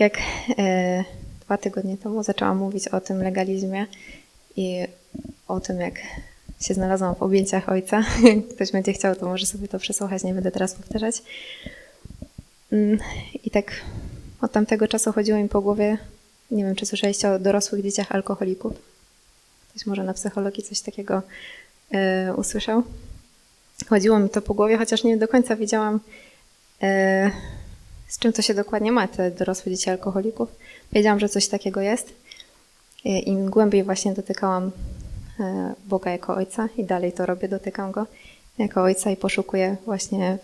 tak jak e, dwa tygodnie temu zaczęłam mówić o tym legalizmie i o tym, jak się znalazłam w objęciach ojca. Ktoś będzie chciał, to może sobie to przesłuchać, nie będę teraz powtarzać. Mm, I tak od tamtego czasu chodziło mi po głowie, nie wiem, czy słyszeliście o dorosłych dzieciach alkoholików. Ktoś może na psychologii coś takiego e, usłyszał. Chodziło mi to po głowie, chociaż nie do końca wiedziałam, e, z czym to się dokładnie ma, te dorosłe dzieci alkoholików. Wiedziałam, że coś takiego jest. I Im głębiej właśnie dotykałam e, Boga jako Ojca i dalej to robię, dotykam Go jako Ojca i poszukuję właśnie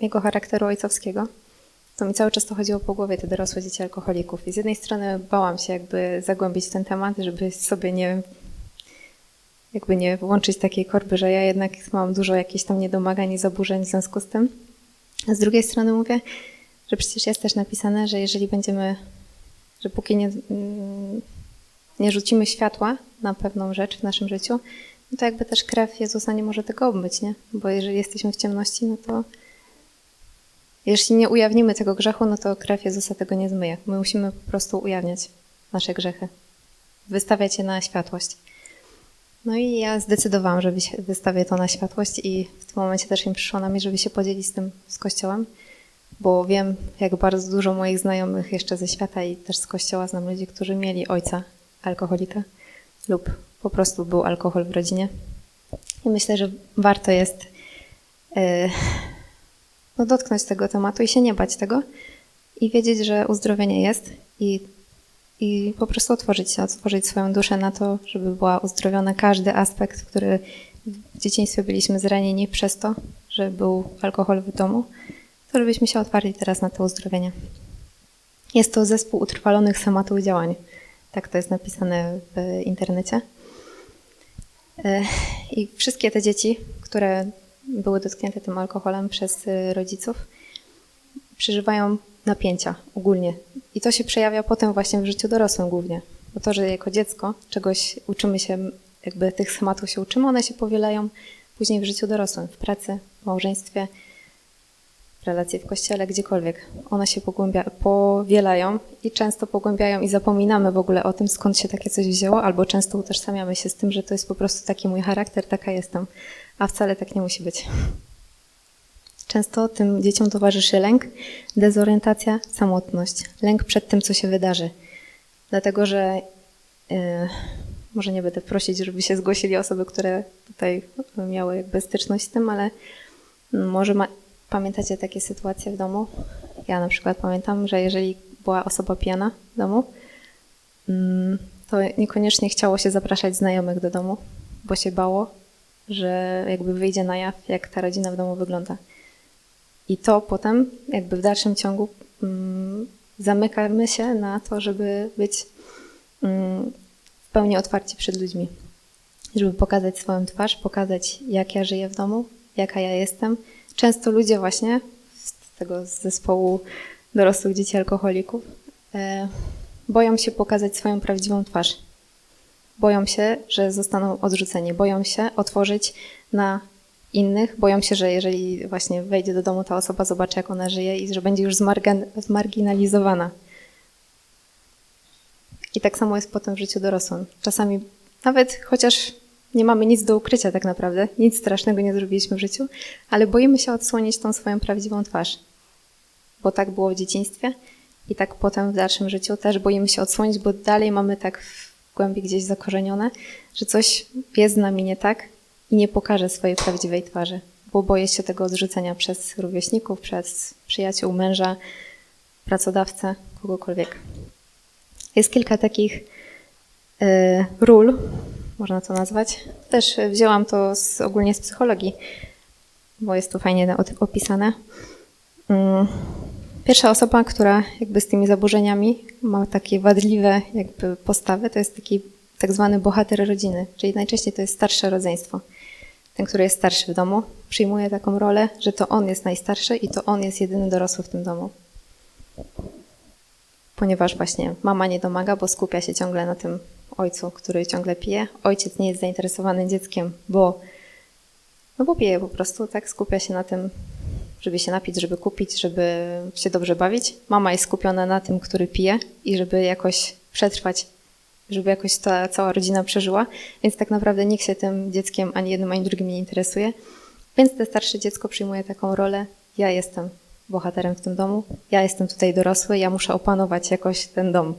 Jego charakteru ojcowskiego, to mi cały czas to chodziło po głowie, te dorosłe dzieci alkoholików. I z jednej strony bałam się jakby zagłębić ten temat, żeby sobie nie jakby nie włączyć takiej korby, że ja jednak mam dużo jakichś tam niedomagań i zaburzeń w związku z tym. A z drugiej strony mówię, że przecież jest też napisane, że jeżeli będziemy, że póki nie, nie rzucimy światła na pewną rzecz w naszym życiu, no to jakby też krew Jezusa nie może tego obmyć, nie? Bo jeżeli jesteśmy w ciemności, no to jeśli nie ujawnimy tego grzechu, no to krew Jezusa tego nie zmyje. My musimy po prostu ujawniać nasze grzechy, wystawiać je na światłość. No i ja zdecydowałam, że wystawię to na światłość i w tym momencie też mi przyszło na mnie, żeby się podzielić z tym z Kościołem, bo wiem, jak bardzo dużo moich znajomych jeszcze ze świata i też z Kościoła znam ludzi, którzy mieli ojca alkoholika lub po prostu był alkohol w rodzinie. I myślę, że warto jest yy, no, dotknąć tego tematu i się nie bać tego i wiedzieć, że uzdrowienie jest i i po prostu otworzyć się, otworzyć swoją duszę na to, żeby była uzdrowiona każdy aspekt, który w dzieciństwie byliśmy zranieni przez to, że był alkohol w domu, to żebyśmy się otwarli teraz na to uzdrowienie. Jest to zespół utrwalonych schematów działań. Tak to jest napisane w internecie. E, I wszystkie te dzieci, które były dotknięte tym alkoholem przez rodziców, przeżywają napięcia ogólnie. I to się przejawia potem właśnie w życiu dorosłym głównie. Bo to, że jako dziecko czegoś uczymy się, jakby tych schematów się uczymy, one się powielają później w życiu dorosłym, w pracy, w małżeństwie, w relacji w kościele, gdziekolwiek. One się pogłębia, powielają i często pogłębiają i zapominamy w ogóle o tym, skąd się takie coś wzięło, albo często utożsamiamy się z tym, że to jest po prostu taki mój charakter, taka jestem, a wcale tak nie musi być. Często tym dzieciom towarzyszy lęk, dezorientacja, samotność, lęk przed tym, co się wydarzy. Dlatego, że yy, może nie będę prosić, żeby się zgłosili osoby, które tutaj miały jakby styczność z tym, ale może ma, pamiętacie takie sytuacje w domu? Ja na przykład pamiętam, że jeżeli była osoba pijana w domu, yy, to niekoniecznie chciało się zapraszać znajomych do domu, bo się bało, że jakby wyjdzie na jaw, jak ta rodzina w domu wygląda. I to potem, jakby w dalszym ciągu, mm, zamykamy się na to, żeby być mm, w pełni otwarci przed ludźmi. Żeby pokazać swoją twarz, pokazać, jak ja żyję w domu, jaka ja jestem. Często ludzie właśnie z tego zespołu dorosłych dzieci alkoholików e, boją się pokazać swoją prawdziwą twarz. Boją się, że zostaną odrzuceni. Boją się otworzyć na innych. Boją się, że jeżeli właśnie wejdzie do domu, ta osoba zobaczy, jak ona żyje i że będzie już zmarginalizowana. I tak samo jest potem w życiu dorosłym. Czasami nawet chociaż nie mamy nic do ukrycia tak naprawdę, nic strasznego nie zrobiliśmy w życiu, ale boimy się odsłonić tą swoją prawdziwą twarz. Bo tak było w dzieciństwie i tak potem w dalszym życiu też boimy się odsłonić, bo dalej mamy tak w głębi gdzieś zakorzenione, że coś jest z nami nie tak i nie pokażę swojej prawdziwej twarzy, bo boję się tego odrzucenia przez rówieśników, przez przyjaciół, męża, pracodawcę, kogokolwiek. Jest kilka takich y, ról, można to nazwać. Też wzięłam to z, ogólnie z psychologii, bo jest to fajnie opisane. Mm, pierwsza osoba, która jakby z tymi zaburzeniami ma takie wadliwe jakby postawy, to jest taki tak zwany bohater rodziny, czyli najczęściej to jest starsze rodzeństwo ten, który jest starszy w domu, przyjmuje taką rolę, że to on jest najstarszy i to on jest jedyny dorosły w tym domu. Ponieważ właśnie mama nie domaga, bo skupia się ciągle na tym ojcu, który ciągle pije. Ojciec nie jest zainteresowany dzieckiem, bo, no bo pije po prostu, tak skupia się na tym, żeby się napić, żeby kupić, żeby się dobrze bawić. Mama jest skupiona na tym, który pije i żeby jakoś przetrwać, żeby jakoś ta cała rodzina przeżyła. Więc tak naprawdę nikt się tym dzieckiem ani jednym, ani drugim nie interesuje. Więc te starsze dziecko przyjmuje taką rolę. Ja jestem bohaterem w tym domu, ja jestem tutaj dorosły, ja muszę opanować jakoś ten dom.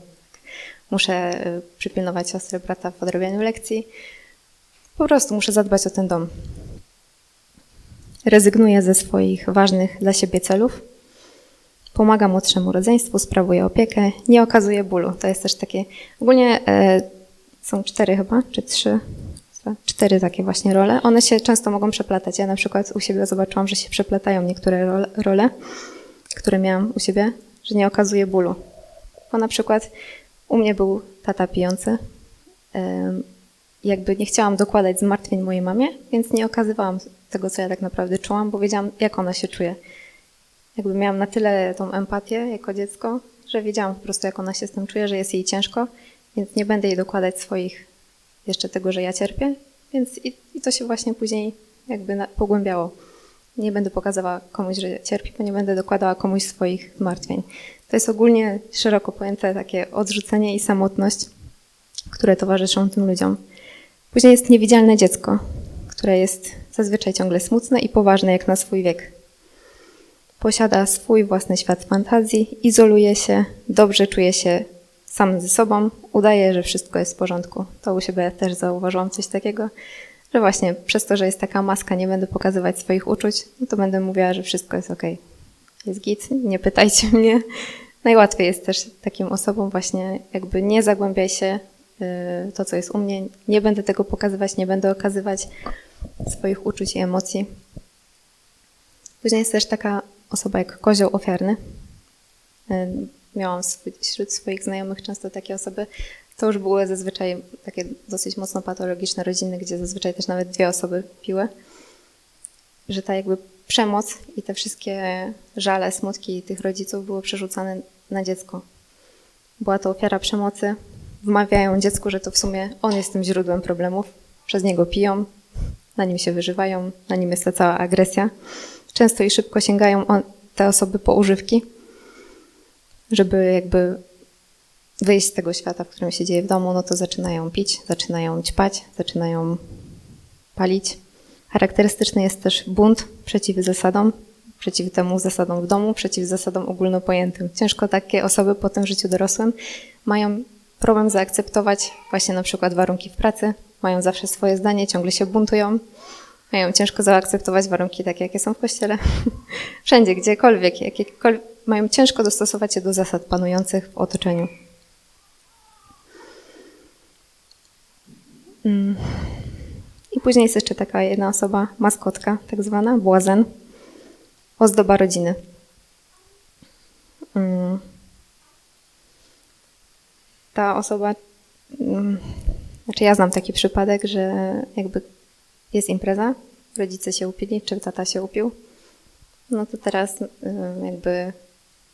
Muszę y, przypilnować siostrę, brata w odrabianiu lekcji. Po prostu muszę zadbać o ten dom. Rezygnuję ze swoich ważnych dla siebie celów. Pomaga młodszemu rodzeństwu, sprawuję opiekę, nie okazuje bólu. To jest też takie. Ogólnie e, są cztery chyba, czy trzy, cztery takie właśnie role. One się często mogą przeplatać. Ja na przykład u siebie zobaczyłam, że się przeplatają niektóre role które miałam u siebie, że nie okazuje bólu. Bo na przykład u mnie był tata pijący. Jakby nie chciałam dokładać zmartwień mojej mamie, więc nie okazywałam tego, co ja tak naprawdę czułam, bo wiedziałam, jak ona się czuje. Jakby miałam na tyle tą empatię jako dziecko, że wiedziałam po prostu, jak ona się z tym czuje, że jest jej ciężko, więc nie będę jej dokładać swoich jeszcze tego, że ja cierpię, więc i, i to się właśnie później jakby na, pogłębiało. Nie będę pokazywała komuś, że cierpi, bo nie będę dokładała komuś swoich zmartwień. To jest ogólnie szeroko pojęte takie odrzucenie i samotność, które towarzyszą tym ludziom. Później jest niewidzialne dziecko, które jest zazwyczaj ciągle smutne i poważne jak na swój wiek. Posiada swój własny świat fantazji, izoluje się, dobrze czuje się sam ze sobą, udaje, że wszystko jest w porządku. To u siebie też zauważyłam coś takiego, że właśnie przez to, że jest taka maska, nie będę pokazywać swoich uczuć, no to będę mówiła, że wszystko jest ok. Jest git, nie pytajcie mnie. Najłatwiej jest też takim osobom właśnie jakby nie zagłębiaj się y, to, co jest u mnie. Nie będę tego pokazywać, nie będę okazywać swoich uczuć i emocji. Później jest też taka osoba jak kozioł ofiarny. Y, miałam wśród swoich znajomych często takie osoby. To już były zazwyczaj takie dosyć mocno patologiczne rodziny, gdzie zazwyczaj też nawet dwie osoby piły. Że ta jakby przemoc i te wszystkie żale, smutki tych rodziców były przerzucane na dziecko. Była to ofiara przemocy. Wmawiają dziecku, że to w sumie on jest tym źródłem problemów. Przez niego piją, na nim się wyżywają, na nim jest ta cała agresja. Często i szybko sięgają te osoby po używki, żeby jakby wyjść z tego świata, w którym się dzieje w domu, no to zaczynają pić, zaczynają ćpać, zaczynają palić. Charakterystyczny jest też bunt przeciw zasadom, przeciw temu zasadom w domu, przeciw zasadom ogólnopojętym. Ciężko takie osoby po tym życiu dorosłym mają problem zaakceptować właśnie na przykład warunki w pracy, mają zawsze swoje zdanie, ciągle się buntują, mają ciężko zaakceptować warunki takie, jakie są w kościele. Wszędzie, gdziekolwiek, jakiekolwiek, mają ciężko dostosować się do zasad panujących w otoczeniu. Mm. I później jest jeszcze taka jedna osoba, maskotka, tak zwana, błazen, ozdoba rodziny. Mm. Ta osoba, mm, znaczy ja znam taki przypadek, że jakby jest impreza, rodzice się upili, czy tata się upił, no to teraz jakby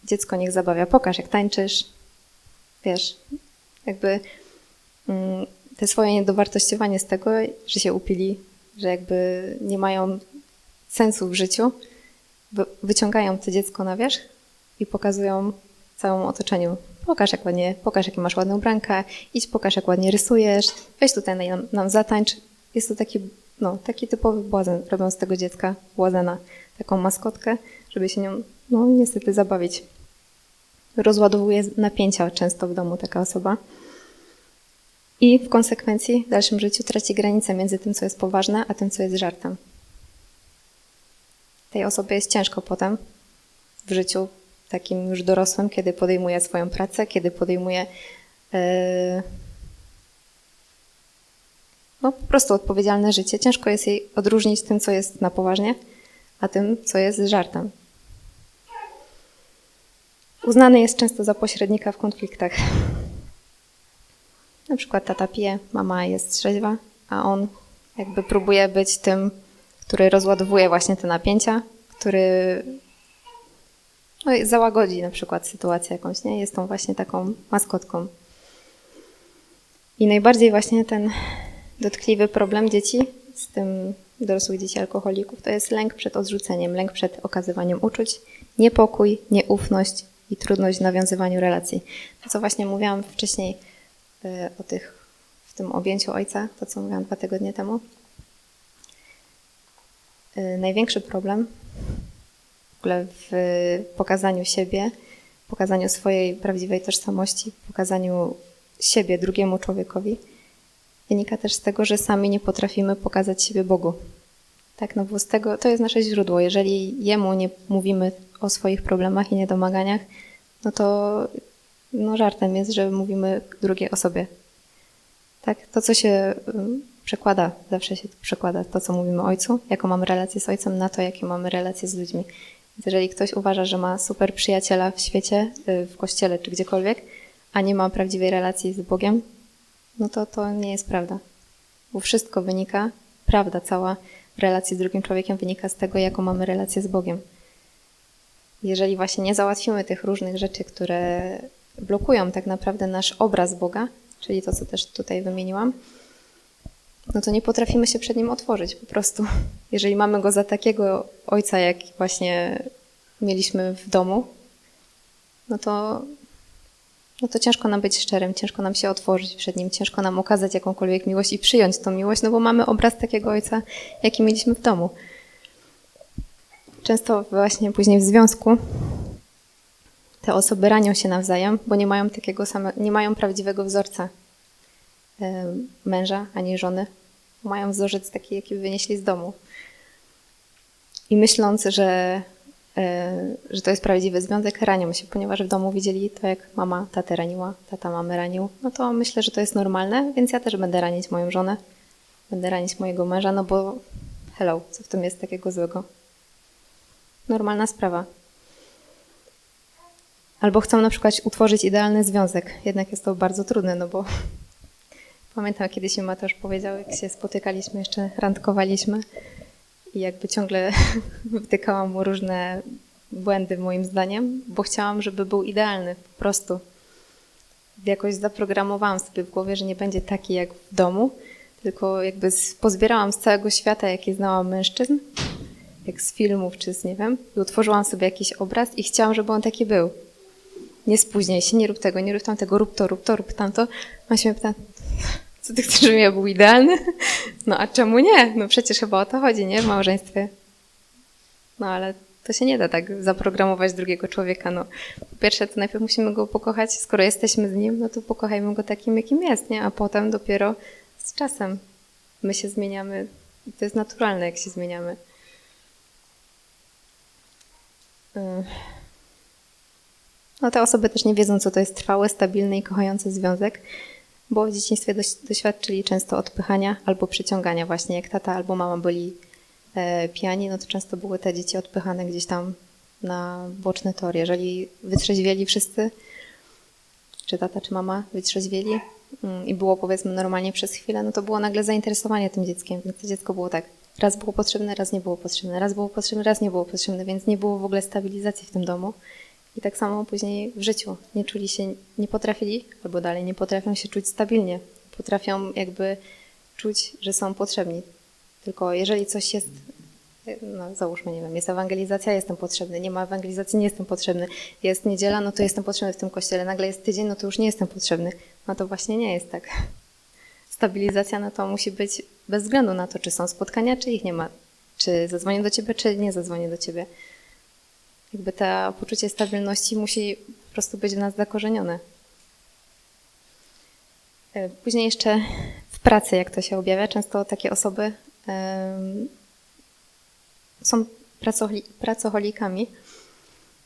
dziecko niech zabawia, pokaż jak tańczysz, wiesz, jakby te swoje niedowartościowanie z tego, że się upili, że jakby nie mają sensu w życiu, wyciągają to dziecko na wierzch i pokazują całemu otoczeniu. Pokaż jak ładnie, pokaż jakie masz ładną ubrankę, idź pokaż jak ładnie rysujesz, weź tutaj nam, nam zatańcz. Jest to taki, no, taki typowy błazen, robią z tego dziecka błazena, taką maskotkę, żeby się nią, no niestety zabawić. Rozładowuje napięcia często w domu taka osoba i w konsekwencji w dalszym życiu traci granicę między tym, co jest poważne, a tym, co jest żartem. Tej osobie jest ciężko potem w życiu takim już dorosłym, kiedy podejmuje swoją pracę, kiedy podejmuje yy, no, po prostu odpowiedzialne życie. Ciężko jest jej odróżnić tym, co jest na poważnie, a tym, co jest żartem. Uznany jest często za pośrednika w konfliktach. Na przykład tata pije, mama jest trzeźwa, a on jakby próbuje być tym, który rozładowuje właśnie te napięcia, który no, załagodzi na przykład sytuację jakąś, nie? Jest tą właśnie taką maskotką. I najbardziej właśnie ten dotkliwy problem dzieci z tym dorosłych dzieci alkoholików, to jest lęk przed odrzuceniem, lęk przed okazywaniem uczuć, niepokój, nieufność i trudność w nawiązywaniu relacji. To, co właśnie mówiłam wcześniej y, o tych, w tym objęciu ojca, to co mówiłam dwa tygodnie temu. Y, największy problem w ogóle w pokazaniu siebie, pokazaniu swojej prawdziwej tożsamości, pokazaniu siebie drugiemu człowiekowi, wynika też z tego, że sami nie potrafimy pokazać siebie Bogu. Tak, no bo z tego to jest nasze źródło. Jeżeli jemu nie mówimy o swoich problemach i niedomaganiach, no to no żartem jest, że mówimy drugiej osobie. Tak, to co się przekłada, zawsze się przekłada to, co mówimy ojcu, jaką mamy relację z ojcem, na to, jakie mamy relacje z ludźmi. Więc jeżeli ktoś uważa, że ma super przyjaciela w świecie, y, w kościele czy gdziekolwiek, a nie ma prawdziwej relacji z Bogiem, no to to nie jest prawda. Bo wszystko wynika, prawda cała w relacji z drugim człowiekiem wynika z tego, jaką mamy relację z Bogiem. Jeżeli właśnie nie załatwimy tych różnych rzeczy, które blokują tak naprawdę nasz obraz Boga, czyli to, co też tutaj wymieniłam, no to nie potrafimy się przed nim otworzyć po prostu. Jeżeli mamy go za takiego ojca, jak właśnie mieliśmy w domu, no to, no to ciężko nam być szczerym, ciężko nam się otworzyć przed nim, ciężko nam okazać jakąkolwiek miłość i przyjąć tą miłość, no bo mamy obraz takiego ojca, jaki mieliśmy w domu. Często właśnie później w związku te osoby ranią się nawzajem, bo nie mają takiego samego, nie mają prawdziwego wzorca męża ani żony. Mają wzorzec taki, jaki wynieśli z domu. I myśląc, że, że to jest prawdziwy związek, ranią się, ponieważ w domu widzieli to, jak mama tatę raniła, tata mamę ranił. No to myślę, że to jest normalne, więc ja też będę ranić moją żonę, będę ranić mojego męża, no bo hello, co w tym jest takiego złego? Normalna sprawa. Albo chcą na przykład utworzyć idealny związek. Jednak jest to bardzo trudne, no bo Pamiętam, kiedyś mi Mateusz powiedział, jak się spotykaliśmy, jeszcze randkowaliśmy i jakby ciągle wtykałam mu różne błędy moim zdaniem, bo chciałam, żeby był idealny po prostu. Jakoś zaprogramowałam sobie w głowie, że nie będzie taki jak w domu, tylko jakby pozbierałam z całego świata, jaki znałam mężczyzn, jak z filmów czy z nie wiem, i utworzyłam sobie jakiś obraz i chciałam, żeby on taki był. Nie spóźniaj się, nie rób tego, nie rób tamtego, rób to, rób to, rób tamto. A się mnie pyta, co ty chcesz, żebym ja był idealny? No a czemu nie? No przecież chyba o to chodzi, nie? W małżeństwie. No ale to się nie da tak zaprogramować drugiego człowieka. No, po pierwsze, to najpierw musimy go pokochać. Skoro jesteśmy z nim, no to pokochajmy go takim, jakim jest, nie? A potem dopiero z czasem my się zmieniamy. To jest naturalne, jak się zmieniamy. No te osoby też nie wiedzą, co to jest trwały, stabilny i kochający związek bo w dzieciństwie doświadczyli często odpychania albo przyciągania właśnie, jak tata albo mama byli e, pijani, no to często były te dzieci odpychane gdzieś tam na boczny tor. Jeżeli wytrzeźwieli wszyscy, czy tata, czy mama wytrzeźwieli mm, i było powiedzmy normalnie przez chwilę, no to było nagle zainteresowanie tym dzieckiem, więc to dziecko było tak, raz było potrzebne, raz nie było potrzebne, raz było potrzebne, raz nie było potrzebne, więc nie było w ogóle stabilizacji w tym domu. I tak samo później w życiu. Nie czuli się, nie potrafili, albo dalej nie potrafią się czuć stabilnie. Potrafią jakby czuć, że są potrzebni. Tylko jeżeli coś jest, no załóżmy, nie wiem, jest ewangelizacja, jestem potrzebny. Nie ma ewangelizacji, nie jestem potrzebny. Jest niedziela, no to jestem potrzebny w tym kościele. Nagle jest tydzień, no to już nie jestem potrzebny. No to właśnie nie jest tak. Stabilizacja no to musi być bez względu na to, czy są spotkania, czy ich nie ma. Czy zadzwonię do ciebie, czy nie zadzwonię do ciebie jakby to poczucie stabilności musi po prostu być w nas zakorzenione. E, później jeszcze w pracy, jak to się objawia, często takie osoby są pracocholikami.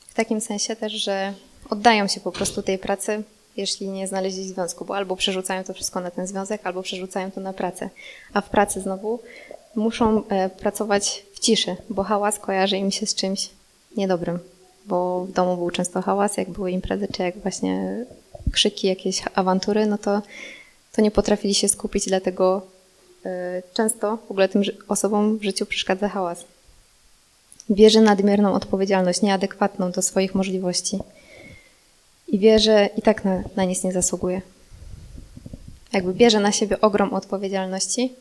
W takim sensie też, że oddają się po prostu tej pracy, jeśli nie znaleźli związku, bo albo przerzucają to wszystko na ten związek, albo przerzucają to na pracę. A w pracy znowu muszą e, pracować w ciszy, bo hałas kojarzy im się z czymś niedobrym, bo w domu był często hałas, jak były imprezy, czy jak właśnie krzyki, jakieś awantury, no to, to nie potrafili się skupić, dlatego y, często w ogóle tym osobom w życiu przeszkadza hałas. Bierze nadmierną odpowiedzialność, nieadekwatną do swoich możliwości. I wie, że i tak na, na nic nie zasługuje. Jakby bierze na siebie ogrom odpowiedzialności,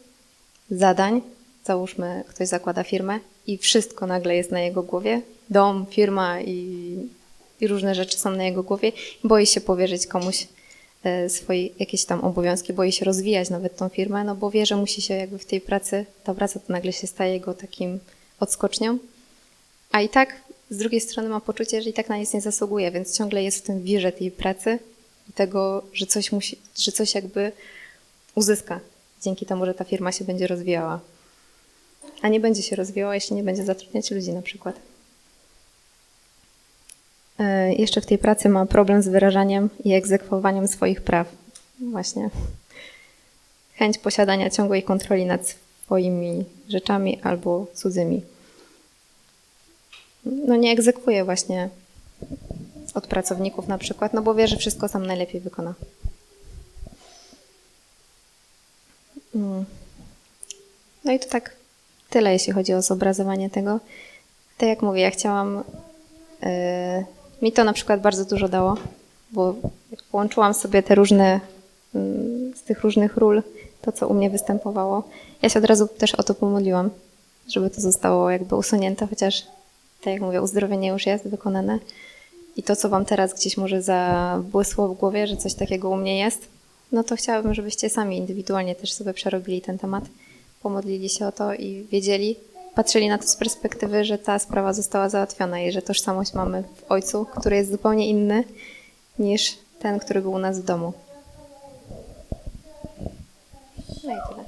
zadań, załóżmy, ktoś zakłada firmę i wszystko nagle jest na jego głowie, dom, firma i, i różne rzeczy są na jego głowie, boi się powierzyć komuś e, swoje jakieś tam obowiązki, boi się rozwijać nawet tą firmę, no bo wie, że musi się jakby w tej pracy, ta praca to nagle się staje jego takim odskocznią, a i tak z drugiej strony ma poczucie, że i tak na nic nie zasługuje, więc ciągle jest w tym wirze tej pracy i tego, że coś musi, że coś jakby uzyska dzięki temu, że ta firma się będzie rozwijała. A nie będzie się rozwijała, jeśli nie będzie zatrudniać ludzi na przykład. E, Jeszcze w tej pracy ma problem z wyrażaniem i egzekwowaniem swoich praw. Właśnie. Chęć posiadania ciągłej kontroli nad swoimi rzeczami albo cudzymi. No nie egzekwuje właśnie od pracowników na przykład, no bo wie, że wszystko sam najlepiej wykona. Mm. No i to tak tyle, jeśli chodzi o zobrazowanie tego. Tak jak mówię, ja chciałam. Yy, mi to na przykład bardzo dużo dało, bo połączyłam sobie te różne, yy, z tych różnych ról, to co u mnie występowało. Ja się od razu też o to pomodliłam, żeby to zostało jakby usunięte, chociaż tak jak mówię, uzdrowienie już jest wykonane. I to, co Wam teraz gdzieś może zabłysło w głowie, że coś takiego u mnie jest, no to chciałabym, żebyście sami indywidualnie też sobie przerobili ten temat, pomodlili się o to i wiedzieli, patrzyli na to z perspektywy, że ta sprawa została załatwiona i że tożsamość mamy w Ojcu, który jest zupełnie inny niż ten, który był u nas w domu. No i tyle.